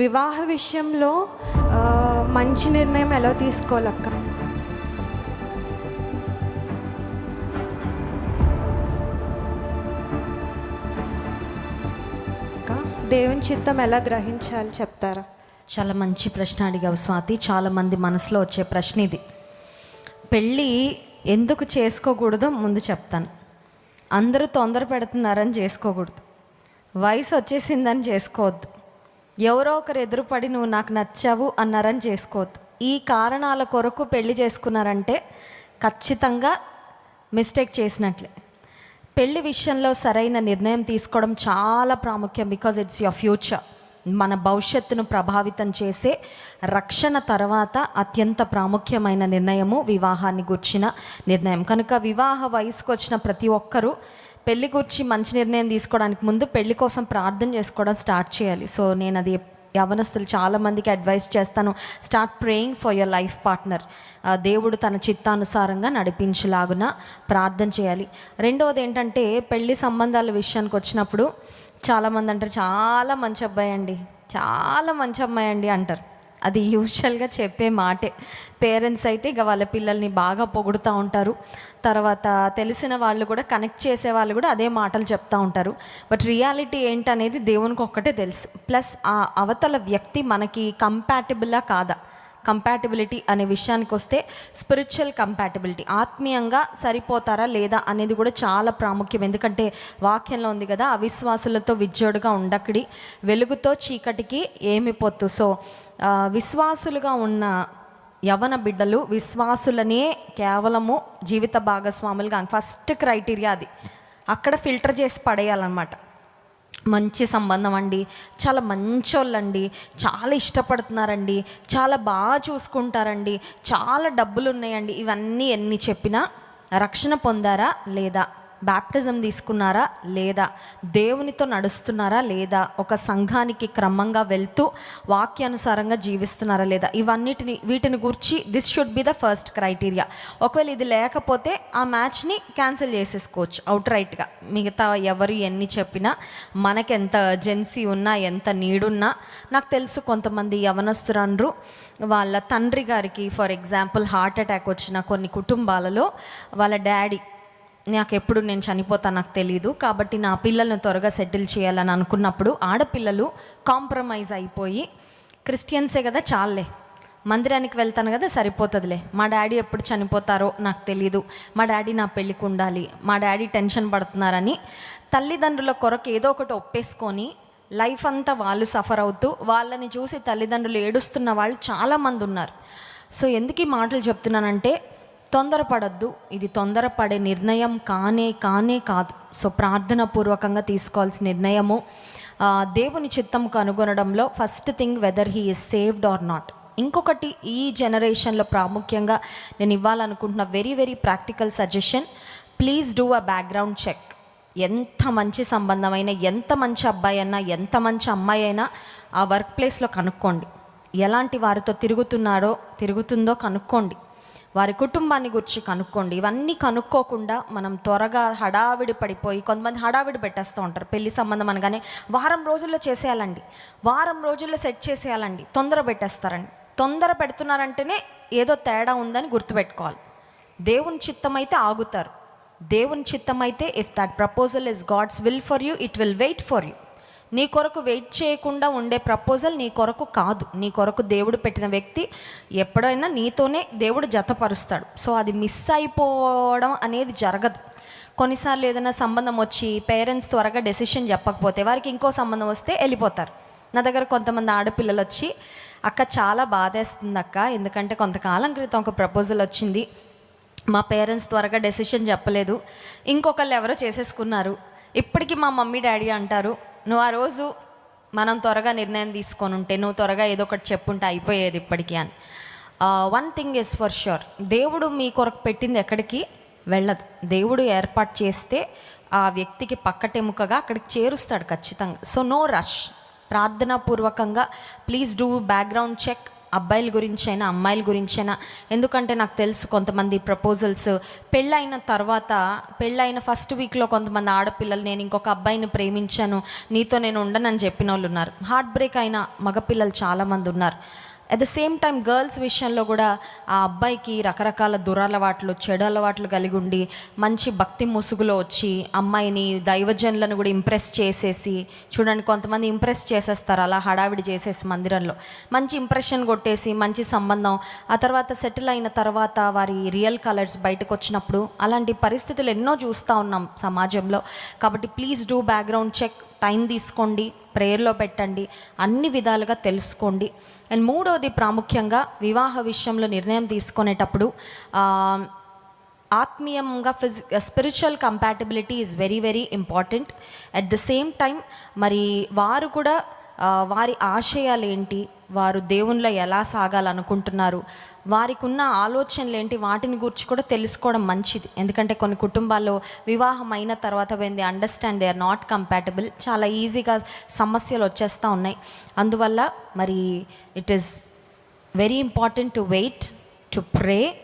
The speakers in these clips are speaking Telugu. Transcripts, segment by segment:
వివాహ విషయంలో మంచి నిర్ణయం ఎలా తీసుకోవాలక్క? దేవుని చిత్తం ఎలా గ్రహించాలి చెప్తారా? చాలా మంచి ప్రశ్న అడిగావు స్వాతి. చాలామంది మనసులో వచ్చే ప్రశ్న ఇది. పెళ్ళి ఎందుకు చేసుకోకూడదో ముందు చెప్తాను. అందరూ తొందర పెడుతున్నారని చేసుకోకూడదు. వయసు వచ్చేసిందని చేసుకోవద్దు. ఎవరో ఒకరు ఎదురుపడి నువ్వు నాకు నచ్చావు అన్నారని చేసుకోవద్దు. ఈ కారణాల కొరకు పెళ్ళి చేసుకున్నారంటే ఖచ్చితంగా మిస్టేక్ చేసినట్లే. పెళ్ళి విషయంలో సరైన నిర్ణయం తీసుకోవడం చాలా ప్రాముఖ్యం బికాజ్ ఇట్స్ యువర్ ఫ్యూచర్. మన భవిష్యత్తును ప్రభావితం చేసే రక్షణ తర్వాత అత్యంత ప్రాముఖ్యమైన నిర్ణయము వివాహాన్ని గుర్చిన నిర్ణయం. కనుక వివాహ వయసుకు వచ్చిన ప్రతి ఒక్కరూ పెళ్ళి గురించి మంచి నిర్ణయం తీసుకోవడానికి ముందు పెళ్ళి కోసం ప్రార్థన చేసుకోవడం స్టార్ట్ చేయాలి. సో నేను అది యవనస్తులు చాలామందికి అడ్వైస్ చేస్తాను. Start praying for your life partner. దేవుడు తన చిత్తానుసారంగా నడిపించలాగున ప్రార్థన చేయాలి. రెండవది ఏంటంటే పెళ్ళి సంబంధాల విషయానికి వచ్చినప్పుడు చాలామంది అంటారు చాలా మంచి అబ్బాయి అండి. చాలా మంచి అమ్మాయి అండి అంటారు. అది యూజువల్గా చెప్పే మాటే. పేరెంట్స్ అయితే ఇక వాళ్ళ పిల్లల్ని బాగా పొగుడుతూ ఉంటారు. తర్వాత తెలిసిన వాళ్ళు కూడా కనెక్ట్ చేసే వాళ్ళు కూడా అదే మాటలు చెప్తూ ఉంటారు. బట్ రియాలిటీ ఏంటనేది దేవునికి ఒక్కటే తెలుసు. ప్లస్ ఆ అవతల వ్యక్తి మనకి కంపాటిబులా కాదా. కంపాటిబిలిటీ అనే విషయానికి వస్తే స్పిరిచువల్ కంపాటిబిలిటీ ఆత్మీయంగా సరిపోతారా లేదా అనేది కూడా చాలా ప్రాముఖ్యం. ఎందుకంటే వాక్యంలో ఉంది కదా అవిశ్వాసులతో విజ్జోడుగా ఉండకడి వెలుగుతో చీకటికి ఏమి పొత్తు. సో విశ్వాసులుగా ఉన్న యవన బిడ్డలు విశ్వాసులనే కేవలము జీవిత భాగస్వాములుగా. ఫస్ట్ క్రైటీరియా అది. అక్కడ ఫిల్టర్ చేసి పడేయాలన్నమాట. మంచి సంబంధం అండి. చాలా మంచోళ్ళండి. చాలా ఇష్టపడుతున్నారండి. చాలా బాగా చూసుకుంటారండి. చాలా డబ్బులు ఉన్నాయండి ఇవన్నీ ఎన్ని చెప్పినా రక్షణ పొందారా లేదా? బ్యాప్టిజం తీసుకున్నారా లేదా? దేవునితో నడుస్తున్నారా లేదా? ఒక సంఘానికి క్రమంగా వెళ్తూ వాక్యానుసారంగా జీవిస్తున్నారా లేదా? ఇవన్నిటిని వీటిని గురించి this should be the first criteria ఒకవేళ ఇది లేకపోతే ఆ మ్యాచ్ని క్యాన్సిల్ చేసేసుకోవచ్చు అవుట్ రైట్గా మిగతా ఎవరు ఎన్ని చెప్పినా మనకెంత అర్జెన్సీ ఉన్నా ఎంత నీడున్నా నాకు తెలుసు కొంతమంది యవనస్తురండ్రు వాళ్ళ తండ్రి గారికి ఫర్ ఎగ్జాంపుల్ హార్ట్ అటాక్ వచ్చిన కొన్ని కుటుంబాలలో వాళ్ళ డాడీ నాకు ఎప్పుడు నేను చనిపోతాను నాకు తెలియదు కాబట్టి నా పిల్లల్ని త్వరగా సెటిల్ చేయాలని అనుకున్నప్పుడు ఆడపిల్లలు కాంప్రమైజ్ అయిపోయి క్రిస్టియన్సే కదా చాలే మందిరానికి వెళ్తాను కదా సరిపోతుందిలే. మా డాడీ ఎప్పుడు చనిపోతారో నాకు తెలీదు. మా డాడీ నా పెళ్ళికి ఉండాలి. మా డాడీ టెన్షన్ పడుతున్నారని తల్లిదండ్రుల కొరకు ఏదో ఒకటి ఒప్పేసుకొని లైఫ్ అంతా వాళ్ళు సఫర్ అవుతూ వాళ్ళని చూసి తల్లిదండ్రులు ఏడుస్తున్న వాళ్ళు చాలామంది ఉన్నారు. సో ఎందుకు ఈ మాటలు చెప్తున్నానంటే తొందరపడద్దు. ఇది తొందరపడే నిర్ణయం కానే కానే కాదు. సో ప్రార్థన పూర్వకంగా తీసుకోవాల్సిన నిర్ణయము దేవుని చిత్తం కనుగొనడంలో first thing whether he is saved or not. ఇంకొకటి ఈ జనరేషన్లో ప్రాముఖ్యంగా నేను ఇవ్వాలనుకుంటున్న very very practical suggestion please do a background check. ఎంత మంచి సంబంధమైన ఎంత మంచి అబ్బాయి అయినా ఎంత మంచి అమ్మాయి అయినా ఆ వర్క్ ప్లేస్లో కనుక్కోండి. ఎలాంటి వారితో తిరుగుతున్నారో తిరుగుతుందో కనుక్కోండి. వారి కుటుంబాన్ని గురించి కనుక్కోండి. ఇవన్నీ కనుక్కోకుండా మనం త్వరగా హడావిడి పడిపోయి కొంతమంది హడావిడి పెట్టేస్తూ ఉంటారు. పెళ్ళి సంబంధం అనగానే వారం రోజుల్లో చేసేయాలండి. వారం రోజుల్లో సెట్ చేసేయాలండి. తొందర పెట్టేస్తారండి. తొందర పెడుతున్నారంటేనే ఏదో తేడా ఉందని గుర్తుపెట్టుకోవాలి. దేవుని చిత్తం అయితే ఆగుతారు. దేవుని చిత్తం అయితే if that proposal is God's will for you it will wait for you నీ కొరకు వెయిట్ చేయకుండా ఉండే ప్రపోజల్ నీ కొరకు కాదు. నీ కొరకు దేవుడు పెట్టిన వ్యక్తి ఎప్పుడైనా నీతోనే దేవుడు జతపరుస్తాడు. సో అది మిస్ అయిపోవడం అనేది జరగదు. కొన్నిసార్లు ఏదైనా సంబంధం వచ్చి పేరెంట్స్ త్వరగా డెసిషన్ చెప్పకపోతే వారికి ఇంకో సంబంధం వస్తే వెళ్ళిపోతారు. నా దగ్గర కొంతమంది ఆడపిల్లలు వచ్చి అక్క చాలా బాధేస్తుంది అక్క. ఎందుకంటే కొంతకాలం క్రితం ఒక ప్రపోజల్ వచ్చింది. మా పేరెంట్స్ త్వరగా డెసిషన్ చెప్పలేదు. ఇంకొకళ్ళు ఎవరో చేసేసుకున్నారు. ఇప్పటికీ మా మమ్మీ డాడీ అంటారు నువ్వు ఆ రోజు మనం త్వరగా నిర్ణయం తీసుకొని ఉంటే నువ్వు త్వరగా ఏదో ఒకటి చెప్పుంటే అయిపోయేది ఇప్పటికీ అని. One thing is for sure దేవుడు మీ కొరకు పెట్టింది ఎక్కడికి? వెళ్ళదు. దేవుడు ఏర్పాటు చేస్తే ఆ వ్యక్తికి పక్కటెముకగా అక్కడికి చేరుస్తాడు ఖచ్చితంగా. సో నో రష్ ప్రార్థనాపూర్వకంగా ప్లీజ్ డూ బ్యాక్గ్రౌండ్ చెక్ అబ్బాయిల గురించైనా అమ్మాయిల గురించైనా. ఎందుకంటే నాకు తెలుసు కొంతమంది ప్రపోజల్స్ పెళ్ళైన తర్వాత పెళ్ళైన ఫస్ట్ వీక్లో కొంతమంది ఆడపిల్లలు నేను ఇంకొక అబ్బాయిని ప్రేమించాను నీతో నేను ఉండనని చెప్పిన వాళ్ళు ఉన్నారు. హార్ట్ బ్రేక్ అయిన మగపిల్లలు చాలామంది ఉన్నారు. At the same time girls విషయంలో కూడా ఆ అబ్బాయికి రకరకాల దురలవాట్లు చెడు అలవాట్లు కలిగి ఉండి మంచి భక్తి ముసుగులో వచ్చి అమ్మాయిని దైవజనులను కూడా ఇంప్రెస్ చేసేసి చూడండి కొంతమంది ఇంప్రెస్ చేసేస్తారు అలా హడావిడి చేసేసి మందిరంలో. మంచి ఇంప్రెషన్ కొట్టేసి మంచి సంబంధం ఆ తర్వాత సెటిల్ అయిన తర్వాత వారి రియల్ కలర్స్ బయటకు వచ్చినప్పుడు అలాంటి పరిస్థితులు ఎన్నో చూస్తూ ఉన్నాం సమాజంలో. కాబట్టి please do background check time తీసుకోండి ప్రేయర్లో పెట్టండి అన్ని విధాలుగా తెలుసుకోండి. అండ్ మూడవది ప్రాముఖ్యంగా వివాహ విషయంలో నిర్ణయం తీసుకునేటప్పుడు ఆత్మీయంగా Fiji spiritual compatibility is very very important. At the same time మరి వారు కూడా వారి ఆశయాలు ఏంటి వారు దేవునిలో ఎలా సాగాలనుకుంటున్నారు? వారికి ఉన్న ఆలోచనలు ఏంటి వాటిని గురించి కూడా తెలుసుకోవడం మంచిది. ఎందుకంటే కొన్ని కుటుంబాల్లో వివాహం అయిన తర్వాత when they understand they are not compatible చాలా ఈజీగా సమస్యలు వచ్చేస్తూ ఉన్నాయి. అందువల్ల మరి it is very important to wait to pray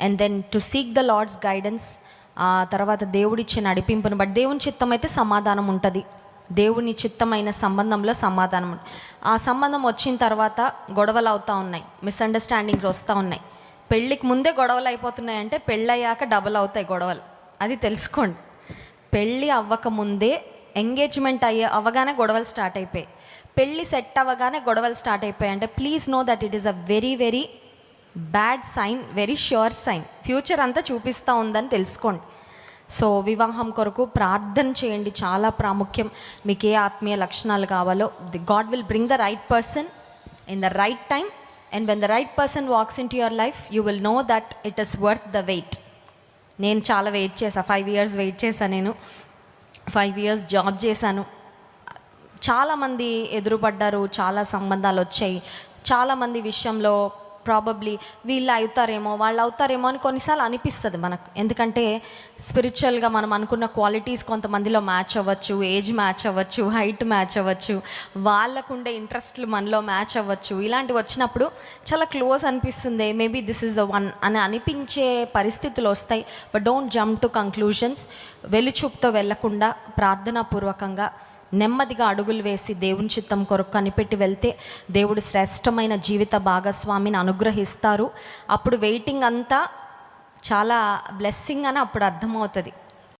and then to seek the Lord's guidance ఆ తర్వాత దేవుడిచ్చే నడిపింపును బట్టి దేవుని చిత్తం అయితే సమాధానం ఉంటుంది. దేవుని చిత్తమైన సంబంధంలో సమాధానం ఆ సంబంధం వచ్చిన తర్వాత గొడవలు అవుతూ ఉన్నాయి. మిస్అండర్స్టాండింగ్స్ వస్తూ ఉన్నాయి. పెళ్ళికి ముందే గొడవలు అయిపోతున్నాయి అంటే పెళ్ళయ్యాక డబల్ అవుతాయి గొడవలు. అది తెలుసుకోండి. పెళ్ళి అవ్వక ముందే ఎంగేజ్మెంట్ అయ్యే అవ్వగానే గొడవలు స్టార్ట్ అయిపోయాయి. పెళ్ళి సెట్ అవ్వగానే గొడవలు స్టార్ట్ అయిపోయాయి అంటే please know that it is a very very bad sign very sure sign future అంతా చూపిస్తూ ఉందని తెలుసుకోండి. సో వివాహం కొరకు ప్రార్థన చేయండి. చాలా ప్రాముఖ్యం. మీకు ఏ ఆత్మీయ లక్షణాలు కావాలో the God will bring the right person in the right time. And when the right person walks into your life you will know that it is worth the wait. నేను చాలా వెయిట్ చేశాను ఫైవ్ ఇయర్స్ వెయిట్ చేశాను నేను. ఫైవ్ ఇయర్స్ జాబ్ చేశాను. చాలామంది ఎదురుపడ్డారు. చాలా సంబంధాలు వచ్చాయి. చాలామంది విషయంలో ప్రాబబ్లీ వీళ్ళు అవుతారేమో వాళ్ళు అవుతారేమో అని కొన్నిసార్లు అనిపిస్తుంది మనకు. ఎందుకంటే స్పిరిచువల్గా మనం అనుకున్న క్వాలిటీస్ కొంతమందిలో మ్యాచ్ అవ్వచ్చు ఏజ్ మ్యాచ్ అవ్వచ్చు హైట్ మ్యాచ్ అవ్వచ్చు వాళ్ళకుండే ఇంట్రెస్ట్లు మనలో మ్యాచ్ అవ్వచ్చు. ఇలాంటివి వచ్చినప్పుడు చాలా క్లోజ్ అనిపిస్తుంది. Maybe this is the one అని అనిపించే పరిస్థితులు వస్తాయి. But don't jump to conclusions వెలుచూపుతో వెళ్ళకుండా ప్రార్థనాపూర్వకంగా నెమ్మదిగా అడుగులు వేసి దేవుని చిత్తం కొరకు కనిపెట్టి వెళ్తే దేవుడు శ్రేష్టమైన జీవిత భాగస్వామిని అనుగ్రహిస్తారు. అప్పుడు వెయిటింగ్ అంతా చాలా బ్లెస్సింగ్ అని అప్పుడు అర్థమవుతుంది.